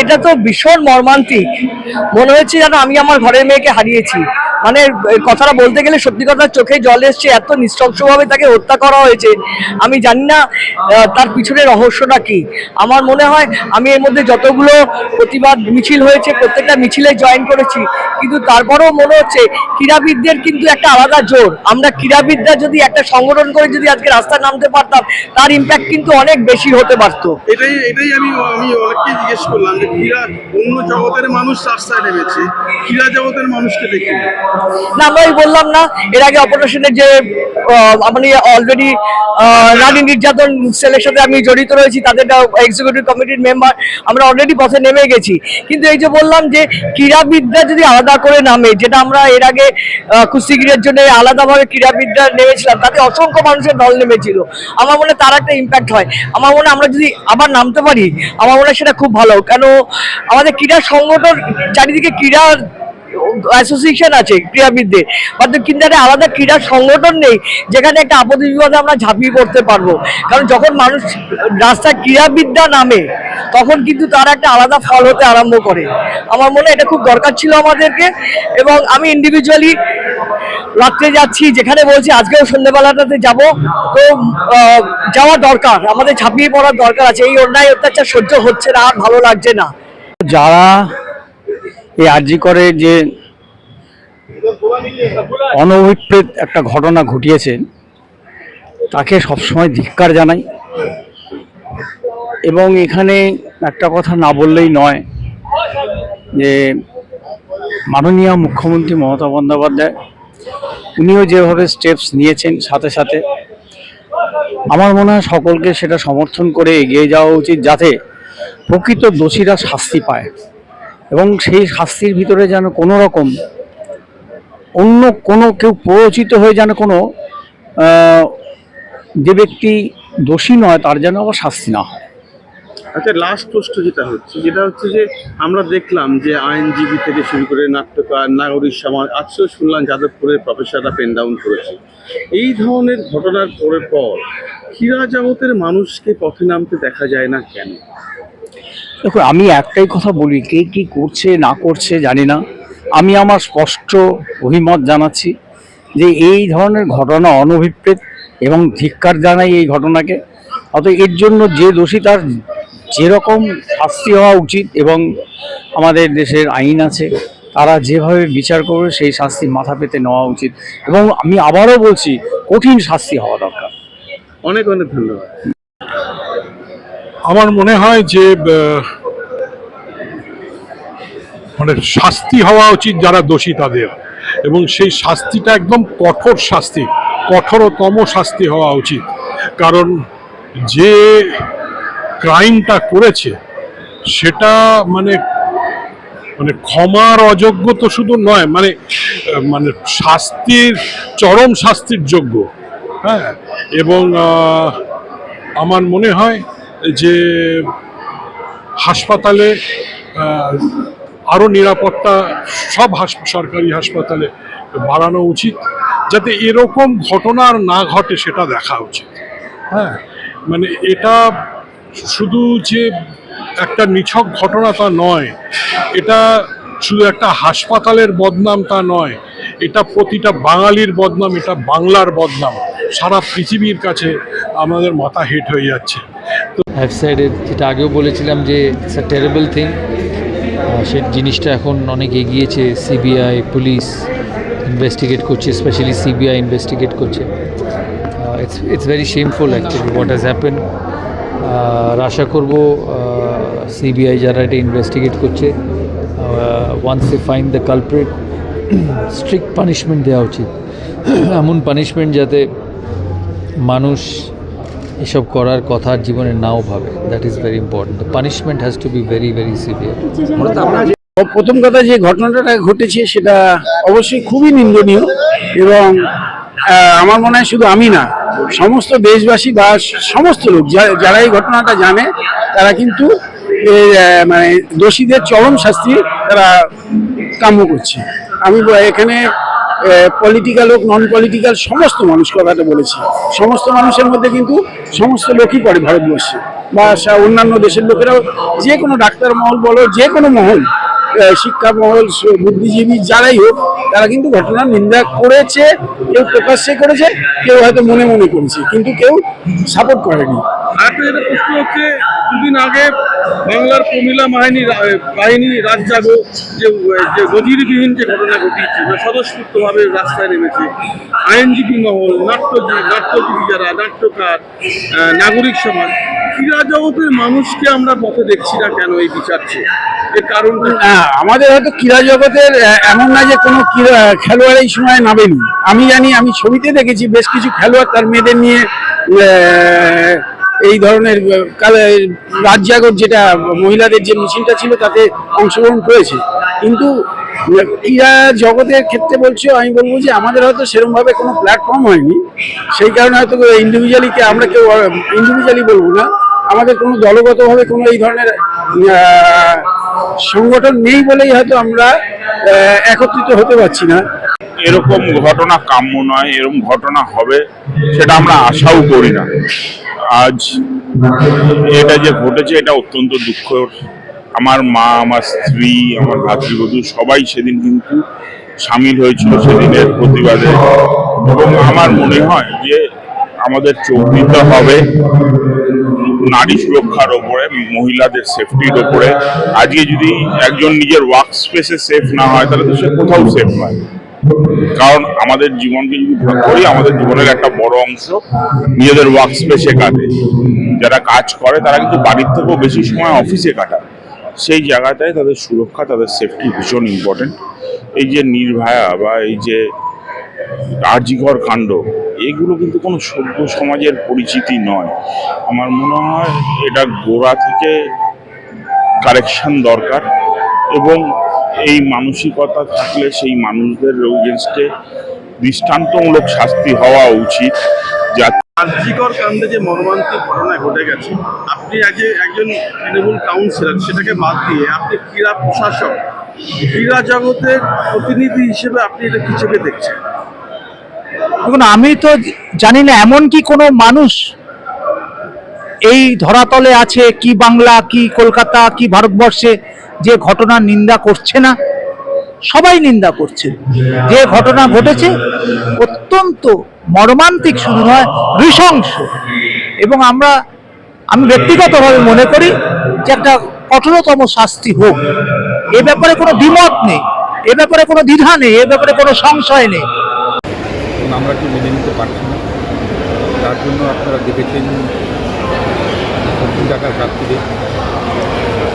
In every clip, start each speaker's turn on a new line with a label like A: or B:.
A: এটা তো ভীষণ মর্মান্তিক। মনে হচ্ছে যেন আমি আমার ঘরের মেয়েকে হারিয়েছি। মানে কথাটা বলতে গেলে সত্যি কথা চোখে জল এসছে, এত নিঃশংসভাবে তাকে হত্যা করা হয়েছে। আমি জানি না তার পিছনে রহস্যটা কি। আমার মনে হয়, আমি এর মধ্যে যতগুলো প্রতিবাদ মিছিল হয়েছে, প্রত্যেকটা মিছিলে জয়েন করেছি। কিন্তু তারপরেও মনে হচ্ছে ক্রীড়াবিদদের কিন্তু একটা আলাদা জোর। আমরা ক্রীড়াবিদরা যদি একটা সংগঠন করে যদি আজকে রাস্তায় নামতে পারতাম তার ইম্প্যাক্ট কিন্তু অনেক বেশি হতে পারতো।
B: এটাই এটাই আমি আমি অনেককে জিজ্ঞেস করলাম যে ক্রীড়া অন্য জগতের মানুষ রাস্তায় নেমেছে ক্রীড়া জগতের মানুষকে দেখি।
A: না আমরা বললাম না এর আগে অপারেশনের যে আমি অলরেডি নারী নির্যাতন সেলের সাথে আমি জড়িত রয়েছি তাদের এক্সিকিউটিভ কমিটির মেম্বার আমরা অলরেডি পথে নেমে গেছি। কিন্তু এই যে বললাম যে ক্রীড়াবিদরা যদি আলাদা করে নামে, যেটা আমরা এর আগে কুস্তিগিরের জন্য আলাদাভাবে ক্রীড়াবিদরা নেমেছিলাম, তাতে অসংখ্য মানুষের দল নেমেছিল। আমার মনে তার একটা ইম্প্যাক্ট হয়। আমার মনে আমরা যদি আবার নামতে পারি, আমার মনে সেটা খুব ভালো। কেন, আমাদের ক্রীড়া সংগঠন চারিদিকে ক্রীড়া অ্যাসোসিয়েশন আছে, ক্রীড়াবিদদের। বাট কিন্তু একটা আলাদা ক্রীড়া সংগঠন নেই, যেখানে একটা আপদ বিপদে আমরা ঝাঁপিয়ে পড়তে পারব। কারণ যখন মানুষ রাস্তায় ক্রীড়াবিদ্যা নামে, তখন কিন্তু তার একটা আলাদা ফল হতে আরম্ভ করে। আমার মনে এটা খুব দরকার ছিল আমাদেরকে, এবং আমি ইন্ডিভিজুয়ালি রাত্রে যাচ্ছি, যেখানে বলছি আজকেও সন্ধ্যেবেলাটাতে যাব। তো যাওয়া দরকার, আমাদের ঝাঁপিয়ে পড়ার দরকার আছে। এই অন্যায় অত্যাচার সহ্য হচ্ছে না, আর ভালো লাগছে না।
C: যারা এই আর্জি করে যে অনভিপ্রেত একটা ঘটনা ঘটিয়েছে, তাকে সবসময় ধিক্কার জানাই। এবং এখানে একটা কথা না বললেই নয় যে মাননীয় মুখ্যমন্ত্রী মমতা বন্দ্যোপাধ্যায়, উনিও যেভাবে স্টেপস নিয়েছেন সাথে সাথে, আমার মনে হয় সকলকে সেটা সমর্থন করে এগিয়ে যাওয়া উচিত যাতে প্রকৃত দোষীরা শাস্তি পায়। এবং সেই শাস্তির ভিতরে যেন কোনো রকম অন্য কোনো কেউ প্ররোচিত হয়ে যেন কোনো যে ব্যক্তি দোষী নয়, তার যেন আবার শাস্তি না হয়।
B: আচ্ছা লাস্ট প্রশ্ন যেটা হচ্ছে যেটা হচ্ছে যে আমরা দেখলাম যে আইনজীবী থেকে শুরু করে নাট্যকার, নাগরিক সমাজ আজকেও শুনলাম যাদবপুরের প্রফেসররা পেন ডাউন করেছে। এই ধরনের ঘটনার পরে পর ক্রীড়া জগতের মানুষকে পথে নামতে দেখা যায় না কেন?
C: দেখো আমি একটাই কথা বলি, কে কি করছে, না করছে জানি না। আমি আমার স্পষ্ট অভিমত জানাচ্ছি যে এই ধরনের ঘটনা অনভিপ্রেত এবং ধিক্কার জানাই এই ঘটনাকে। অত এর জন্য যে দোষী তার যেরকম শাস্তি হওয়া উচিত এবং আমাদের দেশের আইন আছে, তারা যেভাবে বিচার করবে সেই শাস্তি মাথা পেতে নেওয়া উচিত। এবং আমি আবারও বলছি, কঠিন শাস্তি হওয়া দরকার।
B: অনেক অনেক ধন্যবাদ।
D: আমার মনে হয় যে মানে শাস্তি হওয়া উচিত যারা দোষী তাদের। এবং সেই শাস্তিটা একদম কঠোর শাস্তি, কঠোরতম শাস্তি হওয়া উচিত। কারণ যে ক্রাইমটা করেছে, সেটা মানে মানে ক্ষমার অযোগ্য তো শুধু নয় মানে মানে শাস্তির, চরম শাস্তির যোগ্য। হ্যাঁ? এবং আমার মনে হয় যে হাসপাতালে আরও নিরাপত্তা, সব সরকারি হাসপাতালে বাড়ানো উচিত, যাতে এরকম ঘটনা আর না ঘটে সেটা দেখা উচিত। হ্যাঁ মানে এটা শুধু যে একটা নিছক ঘটনা তা নয়, এটা শুধু একটা হাসপাতালের বদনাম তা নয়, এটা প্রতিটা বাঙালির বদনাম, এটা বাংলার বদনাম, সারা পৃথিবীর কাছে আমাদের মাথা হেট হয়ে যাচ্ছে।
E: সাইড যেটা আগেও বলেছিলাম যে ইটস আ টেরেবল থিং সে জিনিসটা এখন অনেক এগিয়েছে সিবিআই পুলিশ ইনভেস্টিগেট করছে স্পেশালি সিবিআই ইনভেস্টিগেট করছে। It's it's very shameful actually what has happen আর আশা করব সিবিআই যারা এটা ইনভেস্টিগেট করছে once they find the culprit strict punishment দেওয়া উচিত। এমন পানিশমেন্ট যাতে মানুষ এসব করার কথা জীবনে নাও ভাবে। That is very important the punishment has to be very very severe
C: প্রথম কথা যে ঘটনাটা ঘটেছে সেটা অবশ্যই খুবই নিন্দনীয় এবং আমার মনে হয় শুধু আমি না,
F: সমস্ত দেশবাসী বা সমস্ত লোক যারা এই ঘটনাটা জানে, তারা কিন্তু মানে দোষীদের চরম শাস্তি তারা কাম্য করছে। আমি এখানে পলিটিক্যাল হোক নন পলিটিক্যাল সমস্ত মানুষ কথাটা বলেছে। সমস্ত মানুষের মধ্যে কিন্তু সমস্ত লোকই পড়ে ভারতবর্ষে। বা অন্যান্য দেশের লোকেরাও যে কোনো ডাক্তার মহল বলো, যে কোনো মহল আহ, শিক্ষা মহল বুদ্ধিজীবী যারাই হোক তারা কিন্তু ঘটনার নিন্দা করেছে কেউ প্রকাশ্যে করেছে কেউ হয়তো মনে মনে করেছে কিন্তু কেউ সাপোর্ট করেনি।
G: আরেকটা যেটা প্রশ্ন হচ্ছে দুদিন আগে বাংলার প্রমিলা বাহিনী বাহিনী রাত জাগো যে যে গজিরবিহীন যে ঘটনা ঘটিয়েছে বা স্বতঃস্ফূর্তভাবে রাস্তায় নেমেছে আইনজীবী মহল নাট্যজীবী নাট্যজীবী যারা নাট্যকার নাগরিক সমাজ ক্রীড়া জগতের মানুষকে আমরা পথে দেখছি না কেন এই বিচার
F: না আমাদের হয়তো ক্রীড়া জগতের এমন না যে কোনো খেলোয়াড় এই সময় নামেনি। আমি জানি, আমি ছবিতে দেখেছি বেশ কিছু খেলোয়াড় তার মেয়েদের নিয়ে এই ধরনের জাগর যেটা মহিলাদের যে মিছিলটা ছিল তাতে অংশগ্রহণ করেছে। কিন্তু, ক্রীড়া জগতের ক্ষেত্রে বলছো, আমি বলব যে আমাদের হয়তো সেরকমভাবে কোনো প্ল্যাটফর্ম হয়নি। সেই কারণে হয়তো ইন্ডিভিজুয়ালিকে আমরা কেউ ইন্ডিভিজুয়ালি বলব না। আমাদের কোনো দলগতভাবে কোনো এই ধরনের সংগঠন নেই বলেই হয়তো আমরা একত্রিত হতে পারছি না।
H: এরকম ঘটনা কাম্য নয়, এরকম ঘটনা হবে সেটা আমরা আশাও করি না। আজ এটা যে ঘটেছে, এটা অত্যন্ত দুঃখর। আমার মা, আমার স্ত্রী, আমার ভাতৃবধূ সবাই সেদিন কিন্তু সামিল হয়েছিল সেদিনের প্রতিবাদে। এবং আমার মনে হয় যে আমাদের চোখ হবে। নারী সুরক্ষার ওপরে, মহিলাদের সেফটির ওপরে। আজকে যদি একজন নিজের ওয়ার্ক স্পেসে সেফ না হয়, তাহলে তো সে কোথাও সেফ নয়। কারণ আমাদের জীবনকে যদি করি, আমাদের জীবনের একটা বড় অংশ নিজেদের ওয়ার্ক স্পেসে কাটে। যারা কাজ করে, তারা কিন্তু বাড়ির থেকেও বেশি সময় অফিসে কাটায়। সেই জায়গাটায় তাদের সুরক্ষা, তাদের সেফটি ভীষণ ইম্পর্টেন্ট এই যে নির্ভয়া বা এই যে আর্যিকর কাণ্ড, এগুলো কিন্তু কোনো সভ্য সমাজের পরিচিতি নয়। আমার মনে হয় এটা গোড়া থেকে কারেকশন দরকার এবং এই মানসিকতা থাকলে সেই মানুষদের এগেনস্টে দৃষ্টান্তমূলক শাস্তি হওয়া উচিত। যা
G: আর্যিকর কাণ্ডে যে মর্মান্তিক ঘটনা ঘটে গেছে, আপনি আগে একজন তৃণমূল কাউন্সিলর সেটাকে বাদ দিয়ে আপনি ক্রীড়া প্রশাসক, ক্রীড়া জগতের প্রতিনিধি হিসেবে আপনি এটা চোখে দেখছেন?
I: দেখুন, আমি তো জানি না এমন কি কোনো মানুষ এই ধরাতলে আছে, কি বাংলা, কি কলকাতা, কি ভারতবর্ষে যে ঘটনার নিন্দা করছে না? সবাই নিন্দা করছে। যে ঘটনা ঘটেছে অত্যন্ত মর্মান্তিক, শুধু নয়, নৃশংস। এবং আমরা, আমি ব্যক্তিগতভাবে মনে করি যে একটা কঠোরতম শাস্তি হোক। এ ব্যাপারে কোনো দ্বিমত নেই, এ ব্যাপারে কোনো দ্বিধা নেই, এ ব্যাপারে কোনো সংশয় নেই।
J: এবং আমরা কি মেনে নিতে পারছি না। তার জন্য আপনারা দেখেছেন সবজি টাকার প্রাপ্তিতে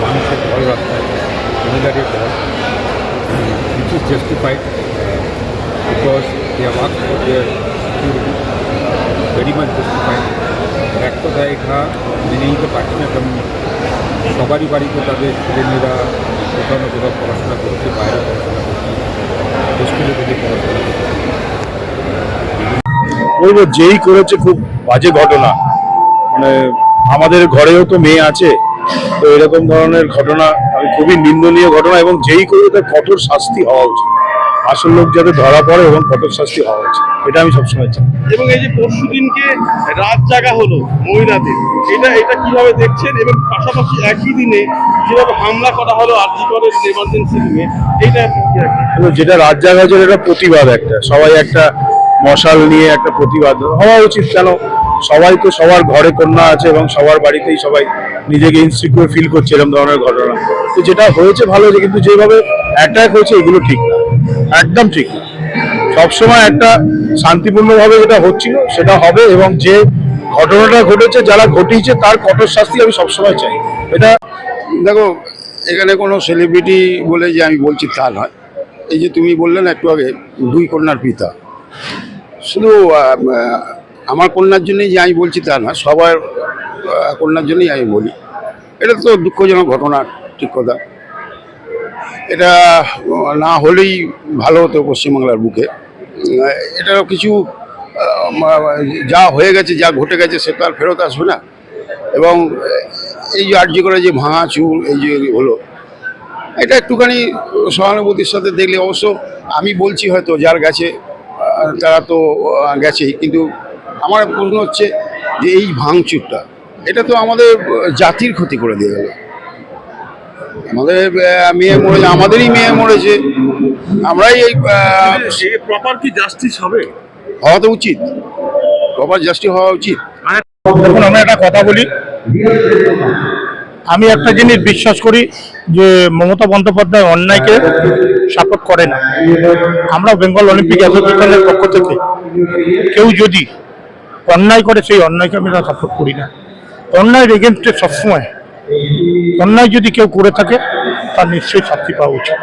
J: মানুষের ভয় রাস্তায়, মহিলাদের ভয় which is justified because they have asked for their security. Very much justified. এক কথায় এটা মেনে নিতে পারছি না কারণ সবারই বাড়িতে তাদের ছেলেমেয়েরা কোথাও না কোথাও পড়াশোনা করছে, বাইরে পড়াশোনা করছে। হোস্টেলে থেকে
K: বলব যেই করেছে খুব বাজে ঘটনা। মানে আমাদের ঘরেও তো মেয়ে আছে তো এরকম ধরনের ঘটনা আমি খুবই নিন্দনীয় ঘটনা এবং যেই করে তার কঠোর শাস্তি হওয়া উচিত। আসল লোক যাতে ধরা পড়ে এবং কঠোর শাস্তি হওয়া উচিত এটা আমি সবসময় চাই।
G: এবং এই যে পরশু দিনকে রাত জাগা হলো মহিলাদের এটা এটা কীভাবে দেখছেন? এবং পাশাপাশি একই দিনে যেভাবে হামলা করা হলো আর্যিকরের এমার্জেন্সি রুমে?
K: এবং যেটা রাত জাগা হচ্ছে এটা প্রতিবাদ একটা। সবাই একটা মশাল নিয়ে একটা প্রতিবাদ হওয়া উচিত কেন সবাই তো সবার ঘরে কন্যা আছে এবং সবার বাড়িতেই সবাই নিজেকে ইনসিকিউর ফিল করছে এরকম ধরনের ঘটনা। তো যেটা হয়েছে ভালো হয়েছে, কিন্তু যেভাবে অ্যাটাক হয়েছে, এগুলো ঠিক না। একদম ঠিক না। সবসময় একটা শান্তিপূর্ণভাবে যেটা হচ্ছিল, সেটা হবে এবং যে ঘটনাটা ঘটেছে, যারা ঘটিয়েছে, তার কঠোর শাস্তি আমি সবসময় চাই। এটা
L: দেখো, এখানে কোনো সেলিব্রিটি বলে যে আমি বলছি তা নয়। এই যে তুমি বললেন একটু আগে, দুই কন্যার পিতা। শুধু আমার কন্যার জন্যই যে আমি বলছি তা না সবার কন্যার জন্যই আমি বলি। এটা তো দুঃখজনক ঘটনা ঠিক কথা। এটা না হলেই ভালো হতো পশ্চিমবাংলার বুকে। এটারও কিছু যা হয়ে গেছে যা ঘটে গেছে সে তো আর ফেরত আসবে না। এবং এই যে আর্জি করে যে ভাঙা চুল এই যে হলো এটা একটুখানি সহানুভূতির সাথে দেখলে অবশ্য আমি বলছি হয়তো যার আহ, তারা তো গেছেই। কিন্তু আমার প্রশ্ন হচ্ছে যে এই ভাঙচুরটা এটা তো আমাদের জাতির ক্ষতি করে দিয়ে গেল। আমাদের মেয়ে মরেছে আমাদেরই মেয়ে মরেছে। আমরাই এই
B: প্রপার কি জাস্টিস হবে?
L: হওয়া তো উচিত। প্রপার জাস্টিস হওয়া উচিত।
M: দেখুন আমরা একটা কথা বলি। আমি একটা জিনিস বিশ্বাস করি যে মমতা বন্দ্যোপাধ্যায় অন্যায়কে সাপোর্ট করে না। আমরা বেঙ্গল অলিম্পিক অ্যাসোসিয়েশনের পক্ষ থেকে কেউ যদি অন্যায় করে, সেই অন্যায়কে আমরা সাপোর্ট করি না। অন্যায়ের এগেনস্টে সবসময় অন্যায় যদি কেউ করে থাকে, তার নিশ্চয়ই শাস্তি পাওয়া উচিত।